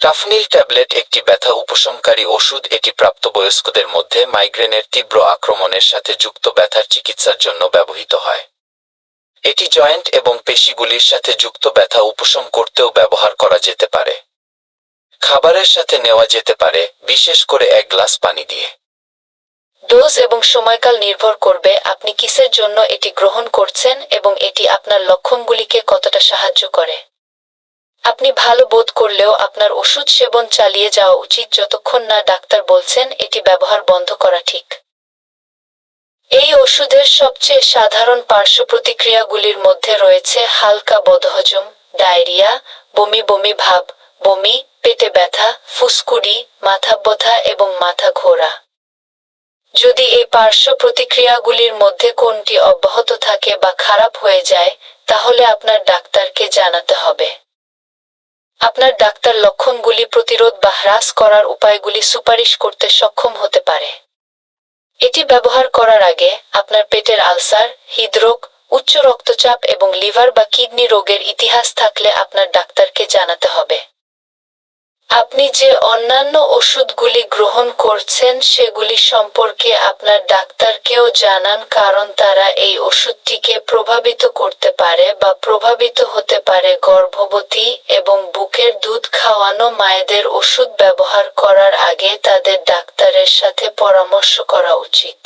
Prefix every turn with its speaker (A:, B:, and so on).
A: Tufnil tablet একটি ব্যথা উপশমকারী ওষুধ, এটি প্রাপ্তবয়স্কদের মধ্যে মাইগ্রেনের তীব্র আক্রমণের সাথে যুক্ত ব্যথার চিকিৎসার জন্য ব্যবহৃত হয়। এটি জয়েন্ট এবং পেশিগুলির সাথে যুক্ত ব্যথা উপশম করতেও ব্যবহার করা যেতে পারে। খাবারের সাথে নেওয়া যেতে পারে, বিশেষ করে এক গ্লাস পানি দিয়ে।
B: ডোজ এবং সময়কাল নির্ভর করবে আপনি কিসের জন্য এটি গ্রহণ করছেন এবং এটি আপনার লক্ষণগুলিকে কতটা সাহায্য করে। আপনি ভালো বোধ করলেও আপনার ওষুধ সেবন চালিয়ে যাওয়া উচিত যতক্ষণ না ডাক্তার বলছেন এটি ব্যবহার বন্ধ করা ঠিক। এই ওষুধের সবচেয়ে সাধারণ পার্শ্ব প্রতিক্রিয়াগুলির মধ্যে রয়েছে হালকা বদহজম, ডায়রিয়া, বমি বমি ভাব, বমি, পেটে ব্যথা, ফুসকুড়ি, মাথা ব্যথা এবং মাথা ঘোরা। যদি এই পার্শ্ব প্রতিক্রিয়াগুলির মধ্যে কোনটি অব্যাহত থাকে বা খারাপ হয়ে যায়, তাহলে আপনার ডাক্তারকে জানাতে হবে। আপনার ডাক্তার লক্ষণগুলি প্রতিরোধ বা হ্রাস করার উপায়গুলি সুপারিশ করতে সক্ষম হতে পারে। এটি ব্যবহার করার আগে আপনার পেটের আলসার, হৃদরোগ, উচ্চ রক্তচাপ এবং লিভার বা কিডনি রোগের ইতিহাস থাকলে আপনার ডাক্তারকে জানাতে হবে। আপনি যে অন্যান্য ওষুধগুলি গ্রহণ করছেন, সেগুলি সম্পর্কে আপনার ডাক্তারকেও জানান, কারণ তারা এই ওষুধটিকে প্রভাবিত করতে পারে বা প্রভাবিত হতে পারে গর্ভবতী এবং বুকের দুধ খাওয়ানো মায়েদের ওষুধ ব্যবহার করার আগে তাদের ডাক্তারের সাথে পরামর্শ করা উচিত।